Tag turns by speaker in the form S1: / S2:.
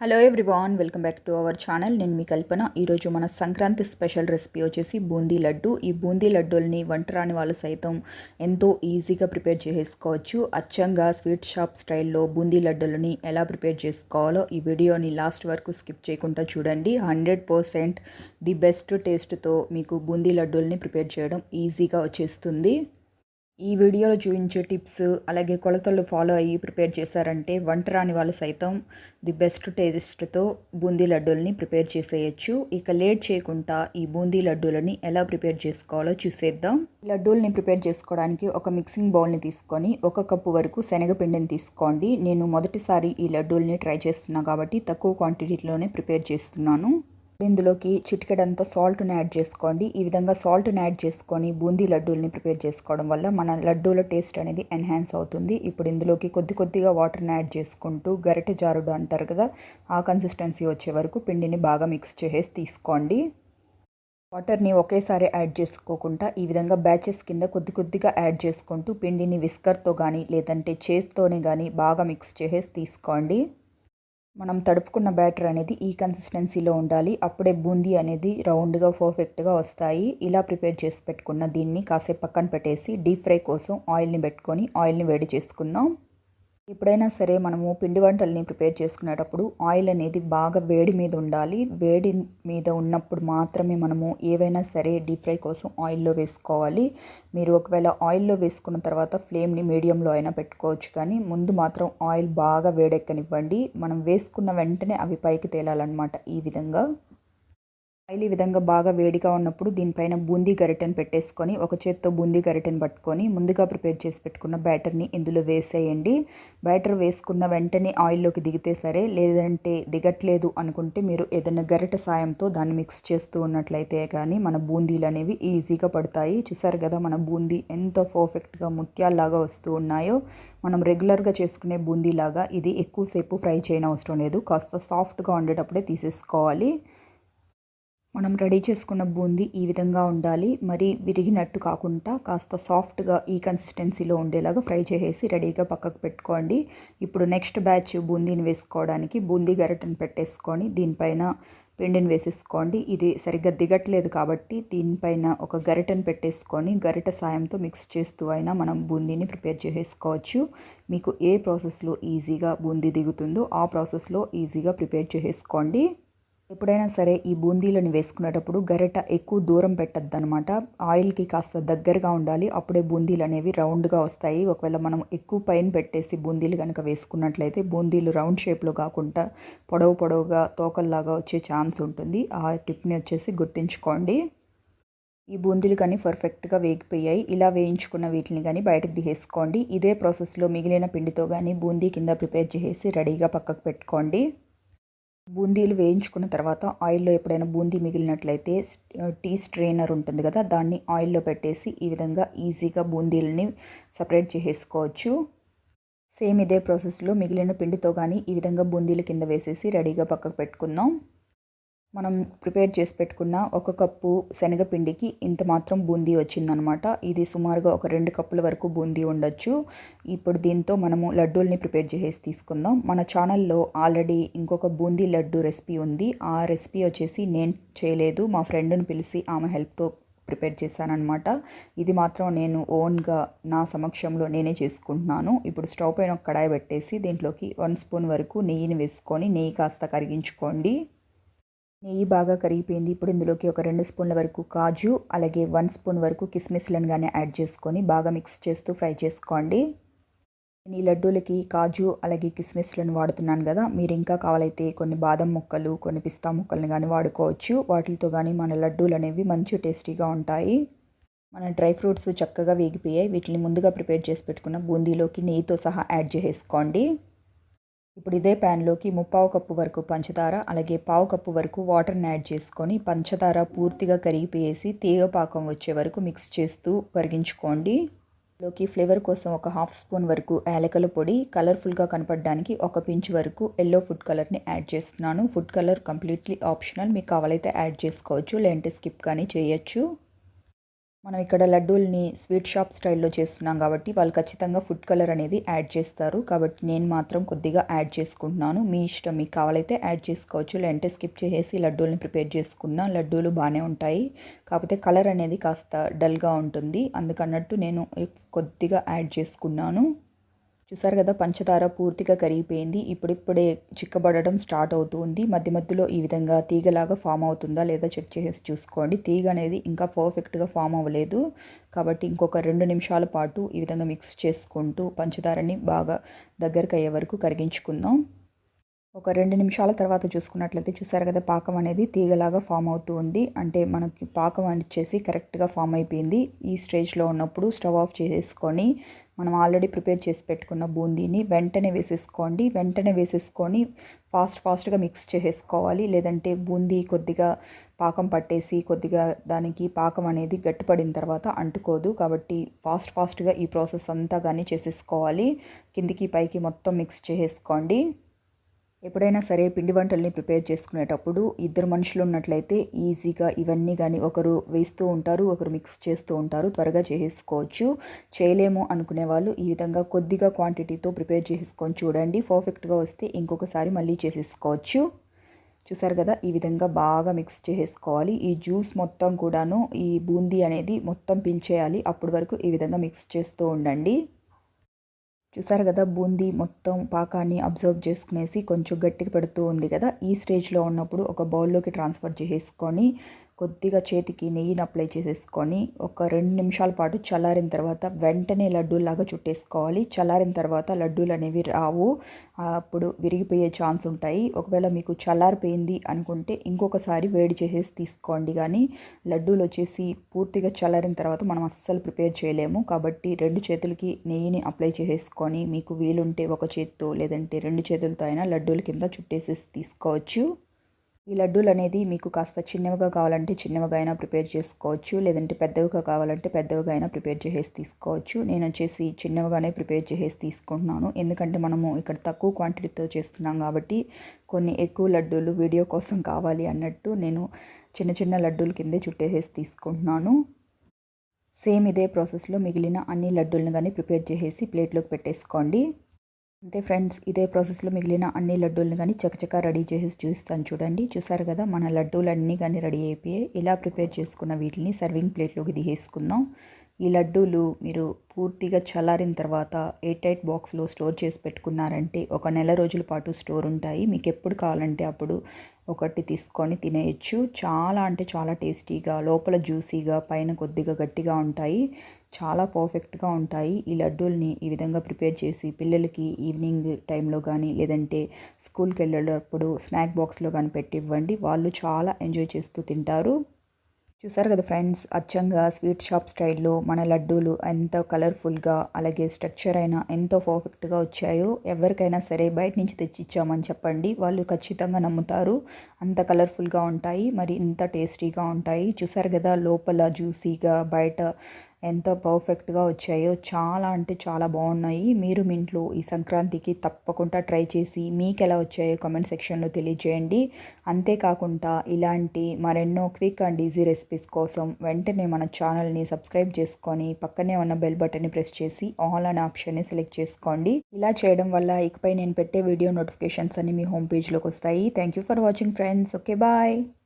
S1: Hello everyone welcome back to our channel నేను మీ కల్పన. ఈరోజు మన సంక్రాంతి స్పెషల్ రెసిపీ వచ్చేసి బూందీ లడ్డు. ఈ బూందీ లడ్డూల్ని వంట రాని వాళ్ళు సైతం ఎంతో ఈజీగా ప్రిపేర్ చేసుకోవచ్చు. అచ్చంగా స్వీట్ షాప్ స్టైల్లో బూందీ లడ్డూలని ఎలా ప్రిపేర్ చేసుకోవాలో ఈ వీడియోని లాస్ట్ వరకు స్కిప్ చేయకుండా చూడండి. హండ్రెడ్ పర్సెంట్ ది బెస్ట్ టేస్ట్తో మీకు బూందీ లడ్డూల్ని ప్రిపేర్ చేయడం ఈజీగా వచ్చేస్తుంది. ఈ వీడియోలో చూపించే టిప్స్ అలాగే కొలతలు ఫాలో అయ్యి ప్రిపేర్ చేశారంటే వంట రాని వాళ్ళు సైతం ది బెస్ట్ టేస్ట్తో బూందీ లడ్డూలని ప్రిపేర్ చేసేయచ్చు. ఇక లేట్ చేయకుండా ఈ బూందీ లడ్డూలని ఎలా ప్రిపేర్ చేసుకోవాలో చూసేద్దాం. లడ్డూల్ని ప్రిపేర్ చేసుకోవడానికి ఒక మిక్సింగ్ బౌల్ని తీసుకొని ఒక కప్పు వరకు శనగపిండిని తీసుకోండి. నేను మొదటిసారి ఈ లడ్డూల్ని ట్రై చేస్తున్నాను కాబట్టి తక్కువ క్వాంటిటీలోనే ప్రిపేర్ చేస్తున్నాను. ఇందులోకి చిటికెడంతా సాల్ట్ని యాడ్ చేసుకోండి. ఈ విధంగా సాల్ట్ని యాడ్ చేసుకొని బూందీ లడ్డూల్ని ప్రిపేర్ చేసుకోవడం వల్ల మన లడ్డూల టేస్ట్ అనేది ఎన్హాన్స్ అవుతుంది. ఇప్పుడు ఇందులోకి కొద్ది కొద్దిగా వాటర్ని యాడ్ చేసుకుంటూ గరిటె జారుడు అంటారు కదా ఆ కన్సిస్టెన్సీ వచ్చే వరకు పిండిని బాగా మిక్స్ చేసేసి తీసుకోండి. వాటర్ని ఒకేసారి యాడ్ చేసుకోకుండా ఈ విధంగా బ్యాచెస్ కింద కొద్ది కొద్దిగా యాడ్ చేసుకుంటూ పిండిని విస్కర్తో కానీ లేదంటే చేత్తోనే కానీ బాగా మిక్స్ చేసేసి తీసుకోండి. మనం తడుపుకున్న బ్యాటర్ అనేది ఈ కన్సిస్టెన్సీలో ఉండాలి. అప్పుడే బూందీ అనేది రౌండ్గా పర్ఫెక్ట్గా వస్తాయి. ఇలా ప్రిపేర్ చేసి పెట్టుకున్న దీన్ని కాసేపు పక్కన పెట్టేసి డీప్ ఫ్రై కోసం ఆయిల్ని పెట్టుకొని ఆయిల్ని వేడి చేసుకుందాం. ఎప్పుడైనా సరే మనము పిండి వంటల్ని ప్రిపేర్ చేసుకునేటప్పుడు ఆయిల్ అనేది బాగా వేడి మీద ఉండాలి. వేడి మీద ఉన్నప్పుడు మాత్రమే మనము ఏవైనా సరే డీప్ ఫ్రై కోసం ఆయిల్లో వేసుకోవాలి. మీరు ఒకవేళ ఆయిల్లో వేసుకున్న తర్వాత ఫ్లేమ్ని మీడియంలో అయినా పెట్టుకోవచ్చు కానీ ముందు మాత్రం ఆయిల్ బాగా వేడెక్కనివ్వండి. మనం వేసుకున్న వెంటనే అవి పైకి తేలాలన్నమాట ఈ విధంగా. ఆయిల్ ఈ విధంగా బాగా వేడిగా ఉన్నప్పుడు దీనిపైన బూందీ గరిటెను పెట్టేసుకొని ఒక చేత్తో బూందీ గరిటెను పట్టుకొని ముందుగా ప్రిపేర్ చేసి పెట్టుకున్న బ్యాటర్ని ఇందులో వేసేయండి. బ్యాటర్ వేసుకున్న వెంటనే ఆయిల్లోకి దిగితే సరే లేదంటే దిగట్లేదు అనుకుంటే మీరు ఏదైనా గరిటె సాయంతో దాన్ని మిక్స్ చేస్తూ ఉన్నట్లయితే కానీ మన బూందీలు అనేవి ఈజీగా పడతాయి. చూసారు కదా మన బూందీ ఎంత పర్ఫెక్ట్గా ముత్యాల్లాగా వస్తూ ఉన్నాయో. మనం రెగ్యులర్గా చేసుకునే బూందీలాగా ఇది ఎక్కువసేపు ఫ్రై చేయనవసరం లేదు. కాస్త సాఫ్ట్గా ఉండేటప్పుడే తీసేసుకోవాలి. మనం రెడీ చేసుకున్న బూందీ ఈ విధంగా ఉండాలి. మరి విరిగినట్టు కాకుండా కాస్త సాఫ్ట్గా ఈ కన్సిస్టెన్సీలో ఉండేలాగా ఫ్రై చేసేసి రెడీగా పక్కకు పెట్టుకోండి. ఇప్పుడు నెక్స్ట్ బ్యాచ్ బూందీని వేసుకోవడానికి బూందీ గరిటను పెట్టేసుకొని దీనిపైన పిండిని వేసేసుకోండి. ఇది సరిగ్గా దిగట్లేదు కాబట్టి దీనిపైన ఒక గరిటను పెట్టేసుకొని గరిట సాయంతో మిక్స్ చేస్తూ అయినా మనం బూందీని ప్రిపేర్ చేసేసుకోవచ్చు. మీకు ఏ ప్రాసెస్లో ఈజీగా బూందీ దిగుతుందో ఆ ప్రాసెస్లో ఈజీగా ప్రిపేర్ చేసేసుకోండి. ఎప్పుడైనా సరే ఈ బూందీలను వేసుకునేటప్పుడు గరిట ఎక్కువ దూరం పెట్టద్దు అనమాట ఆయిల్కి కాస్త దగ్గరగా ఉండాలి. అప్పుడే బూందీలు అనేవి రౌండ్గా వస్తాయి. ఒకవేళ మనం ఎక్కువ పైన పెట్టేసి బూందీలు కనుక వేసుకున్నట్లయితే బూందీలు రౌండ్ షేప్లో కాకుండా పొడవు పొడవుగా తోకల్లాగా వచ్చే ఛాన్స్ ఉంటుంది. ఆ టిప్ని వచ్చేసి గుర్తుంచుకోండి. ఈ బూందీలు కానీ పర్ఫెక్ట్గా వేగిపోయాయి. ఇలా వేయించుకున్న వీటిని కానీ బయటకు తీసేసుకోండి. ఇదే ప్రాసెస్లో మిగిలిన పిండితో కానీ బూందీ కింద ప్రిపేర్ చేసి రెడీగా పక్కకు పెట్టుకోండి. బూందీలు వేయించుకున్న తర్వాత ఆయిల్లో ఎప్పుడైనా బూందీ మిగిలినట్లయితే టీ స్ట్రెయినర్ ఉంటుంది కదా దాన్ని ఆయిల్లో పెట్టేసి ఈ విధంగా ఈజీగా బూందీలని సపరేట్ చేసేసుకోవచ్చు. సేమ్ ఇదే ప్రాసెస్లో మిగిలిన పిండితో కానీ ఈ విధంగా బూందీలు కింద వేసేసి రెడీగా పక్కకు పెట్టుకుందాం. మనం ప్రిపేర్ చేసి పెట్టుకున్న ఒక కప్పు శనగపిండికి ఇంత మాత్రం బూందీ వచ్చిందనమాట. ఇది సుమారుగా ఒక రెండు కప్పుల వరకు బూందీ ఉండొచ్చు. ఇప్పుడు దీంతో మనము లడ్డూల్ని ప్రిపేర్ చేసి తీసుకుందాం. మన ఛానల్లో ఆల్రెడీ ఇంకొక బూందీ లడ్డు రెసిపీ ఉంది. ఆ రెసిపీ వచ్చేసి నేను చేయలేదు. మా ఫ్రెండ్ని పిలిచి ఆమె హెల్ప్తో ప్రిపేర్ చేశానమాట ఇది మాత్రం నేను ఓన్గా నా సమక్షంలో నేనే చేసుకుంటున్నాను. ఇప్పుడు స్టవ్ పైన ఒక కడాయి పెట్టేసి దీంట్లోకి వన్ స్పూన్ వరకు నెయ్యిని వేసుకొని నెయ్యి కాస్త కరిగించుకోండి. నెయ్యి బాగా కరిగిపోయింది. ఇప్పుడు ఇందులోకి ఒక రెండు స్పూన్ల వరకు కాజు అలాగే వన్ స్పూన్ వరకు కిస్మిస్లను కానీ యాడ్ చేసుకొని బాగా మిక్స్ చేస్తూ ఫ్రై చేసుకోండి. ఈ లడ్డూలకి కాజు అలాగే కిస్మిస్లను వాడుతున్నాను కదా. మీరు ఇంకా కావాలైతే కొన్ని బాదం ముక్కలు కొన్ని పిస్తా ముక్కలను కానీ వాడుకోవచ్చు. వాటితో కానీ మన లడ్డూలు అనేవి మంచి టేస్టీగా ఉంటాయి. మన డ్రై ఫ్రూట్స్ చక్కగా వేగిపోయాయి. వీటిని ముందుగా ప్రిపేర్ చేసి పెట్టుకున్న బూందీలోకి నెయ్యితో సహా యాడ్ చేసేసుకోండి. ఇప్పుడు ఇదే ప్యాన్లోకి ముప్పావు కప్పు వరకు పంచదార అలాగే పావు కప్పు వరకు వాటర్ని యాడ్ చేసుకొని పంచదార పూర్తిగా కరిగిపోయేసి తీగ పాకం వచ్చే వరకు మిక్స్ చేస్తూ కరిగించుకోండి లోకి ఫ్లేవర్ కోసం ఒక హాఫ్ స్పూన్ వరకు యాలకల పొడి కలర్ఫుల్గా కనపడడానికి ఒక పించ్ వరకు ఎల్లో ఫుడ్ కలర్ని యాడ్ చేస్తున్నాను. Food colour completely optional. మీకు కావాలైతే యాడ్ చేసుకోవచ్చు లేదంటే స్కిప్ కానీ చేయొచ్చు. మనం ఇక్కడ లడ్డూల్ని స్వీట్ షాప్ స్టైల్లో చేస్తున్నాం కాబట్టి వాళ్ళు ఖచ్చితంగా ఫుడ్ కలర్ అనేది యాడ్ చేస్తారు. కాబట్టి నేను మాత్రం కొద్దిగా యాడ్ చేసుకుంటున్నాను. మీ ఇష్టం మీకు కావాలైతే యాడ్ చేసుకోవచ్చు. లేదంటే స్కిప్ చేసేసి లడ్డూల్ని ప్రిపేర్ చేసుకున్నా లడ్డూలు బాగానే ఉంటాయి. కాకపోతే కలర్ అనేది కాస్త డల్గా ఉంటుంది. అందుకన్నట్టు నేను కొద్దిగా యాడ్ చేసుకున్నాను. చూసారు కదా పంచదార పూర్తిగా కరిగిపోయింది. ఇప్పుడిప్పుడే చిక్కబడడం స్టార్ట్ అవుతుంది. మధ్య మధ్యలో ఈ విధంగా తీగలాగా ఫామ్ అవుతుందా లేదా చెక్ చేసేసి చూసుకోండి. తీగ అనేది ఇంకా పర్ఫెక్ట్గా ఫామ్ అవ్వలేదు. కాబట్టి ఇంకొక రెండు నిమిషాల పాటు ఈ విధంగా మిక్స్ చేసుకుంటూ పంచదారని బాగా దగ్గరకు అయ్యే వరకు కరిగించుకుందాం. ఒక రెండు నిమిషాల తర్వాత చూసుకున్నట్లయితే చూసారు కదా పాకం అనేది తీగలాగా ఫామ్ అవుతూ ఉంది అంటే మనకి పాకం వచ్చేసి కరెక్ట్గా ఫామ్ అయిపోయింది. ఈ స్టేజ్లో ఉన్నప్పుడు స్టవ్ ఆఫ్ చేసేసుకొని మనం ఆల్రెడీ ప్రిపేర్ చేసి పెట్టుకున్న బూందీని వెంటనే వేసేసుకోండి. వెంటనే వేసేసుకొని ఫాస్ట్ ఫాస్ట్గా మిక్స్ చేసేసుకోవాలి. లేదంటే బూందీ కొద్దిగా పాకం పట్టేసి కొద్దిగా దానికి పాకం అనేది గట్టిపడిన తర్వాత అంటుకోదు. కాబట్టి ఫాస్ట్ ఫాస్ట్గా ఈ ప్రాసెస్ అంతా కానీ చేసేసుకోవాలి. కిందికి పైకి మొత్తం మిక్స్ చేసేసుకోండి. ఎప్పుడైనా సరే పిండి వంటల్ని ప్రిపేర్ చేసుకునేటప్పుడు ఇద్దరు మనుషులు ఉన్నట్లయితే ఈజీగా ఇవన్నీ కానీ ఒకరు వేస్తూ ఉంటారు ఒకరు మిక్స్ చేస్తూ ఉంటారు త్వరగా చేసుకోవచ్చు చేయలేము అనుకునే వాళ్ళు ఈ విధంగా కొద్దిగా క్వాంటిటీతో ప్రిపేర్ చేసుకొని చూడండి. పర్ఫెక్ట్గా వస్తే ఇంకొకసారి మళ్ళీ చేసేసుకోవచ్చు. చూసారు కదా ఈ విధంగా బాగా మిక్స్ చేసేసుకోవాలి. ఈ జ్యూస్ మొత్తం కూడాను ఈ బూందీ అనేది మొత్తం పీల్చేయాలి. అప్పటి వరకు ఈ విధంగా మిక్స్ చేస్తూ ఉండండి. చూసారు కదా బూందీ మొత్తం పాకాన్ని అబ్జర్వ్ చేసుకునేసి కొంచెం గట్టిగా పెడుతూ ఉంది కదా. ఈ స్టేజ్లో ఉన్నప్పుడు ఒక బౌల్లోకి ట్రాన్స్ఫర్ చేసేసుకొని కొద్దిగా చేతికి నెయ్యిని అప్లై చేసేసుకొని ఒక రెండు నిమిషాల పాటు చల్లారిన తర్వాత వెంటనే లడ్డూలాగా చుట్టేసుకోవాలి. చల్లారిన తర్వాత లడ్డూలు అనేవి రావు. అప్పుడు విరిగిపోయే ఛాన్స్ ఉంటాయి. ఒకవేళ మీకు చల్లారిపోయింది అనుకుంటే ఇంకొకసారి వేడి చేసేసి తీసుకోండి. కానీ లడ్డూలు వచ్చేసి పూర్తిగా చల్లారిన తర్వాత మనం అస్సలు ప్రిపేర్ చేయలేము. కాబట్టి రెండు చేతులకి నెయ్యిని అప్లై చేసేసుకొని మీకు వీలుంటే ఒక చేతితో లేదంటే రెండు చేతులతో అయినా లడ్డూల కింద చుట్టేసేసి తీసుకోవచ్చు. ఈ లడ్డూలు అనేది మీకు కాస్త చిన్నవిగా కావాలంటే చిన్నవిగా అయినా ప్రిపేర్ చేసుకోవచ్చు లేదంటే పెద్దవిగా కావాలంటే పెద్దవిగా అయినా ప్రిపేర్ చేసేసి తీసుకోవచ్చు. నేను వచ్చేసి చిన్నవిగానే ప్రిపేర్ చేసేసి తీసుకుంటున్నాను. ఎందుకంటే మనము ఇక్కడ తక్కువ క్వాంటిటీతో చేస్తున్నాం కాబట్టి కొన్ని ఎక్కువ లడ్డూలు వీడియో కోసం కావాలి అన్నట్టు నేను చిన్న చిన్న లడ్డూలు కిందే చుట్టేసేసి తీసుకుంటున్నాను. సేమ్ ఇదే ప్రాసెస్లో మిగిలిన అన్ని లడ్డూలను కానీ ప్రిపేర్ చేసేసి ప్లేట్లోకి పెట్టేసుకోండి. అంతే ఫ్రెండ్స్ ఇదే ప్రాసెస్లో మిగిలిన అన్ని లడ్డూలను కానీ చకచకా రెడీ చేసి చూస్తాను చూడండి. చూసారు కదా మన లడ్డూలు అన్నీ కానీ రెడీ అయిపోయాయి. ఇలా ప్రిపేర్ చేసుకున్న వీటిని సర్వింగ్ ప్లేట్లోకి తీసేసుకుందాం ఈ లడ్డూలు మీరు పూర్తిగా చల్లారిన తర్వాత ఎయిట్ ఎయిట్ బాక్స్లో స్టోర్ చేసి పెట్టుకున్నారంటే ఒక నెల రోజుల పాటు స్టోర్ ఉంటాయి. మీకు ఎప్పుడు కావాలంటే అప్పుడు ఒకటి తీసుకొని తినేయచ్చు. చాలా అంటే చాలా టేస్టీగా లోపల జ్యూసీగా పైన కొద్దిగా గట్టిగా ఉంటాయి. చాలా పర్ఫెక్ట్గా ఉంటాయి. ఈ లడ్డూల్ని ఈ విధంగా ప్రిపేర్ చేసి పిల్లలకి ఈవినింగ్ టైంలో కానీ లేదంటే స్కూల్కి వెళ్ళేటప్పుడు స్నాక్ బాక్స్లో కానీ పెట్టి ఇవ్వండి. వాళ్ళు చాలా ఎంజాయ్ చేస్తూ తింటారు. చూసారు కదా ఫ్రెండ్స్ అచ్చంగా స్వీట్ షాప్ స్టైల్లో మన లడ్డూలు ఎంతో కలర్ఫుల్గా అలాగే స్ట్రక్చర్ అయినా ఎంతో పర్ఫెక్ట్గా వచ్చాయో ఎవరికైనా సరే బయట నుంచి తెచ్చిచ్చామని చెప్పండి. వాళ్ళు ఖచ్చితంగా నమ్ముతారు. అంత కలర్ఫుల్గా ఉంటాయి. మరి ఇంత టేస్టీగా ఉంటాయి. చూసారు కదా లోపల జ్యూసీగా బయట ఎంత పర్ఫెక్ట్గా వచ్చాయో చాలా అంటే చాలా బాగున్నాయి. మీరు మీ ఇంట్లో ఈ సంక్రాంతికి తప్పకుండా ట్రై చేసి మీకు ఎలా వచ్చాయో కామెంట్ సెక్షన్లో తెలియజేయండి. అంతేకాకుండా ఇలాంటి మరెన్నో క్విక్ అండ్ ఈజీ రెసిపీస్ కోసం వెంటనే మన ఛానల్ని సబ్స్క్రైబ్ చేసుకొని పక్కనే ఉన్న బెల్ బటన్ని ప్రెస్ చేసి ఆల్ అనే ఆప్షన్ని సెలెక్ట్ చేసుకోండి. ఇలా చేయడం వల్ల ఇకపై నేను పెట్టే వీడియో నోటిఫికేషన్స్ అన్ని మీ హోమ్ పేజ్లోకి వస్తాయి. Thank you for watching friends. Okay bye.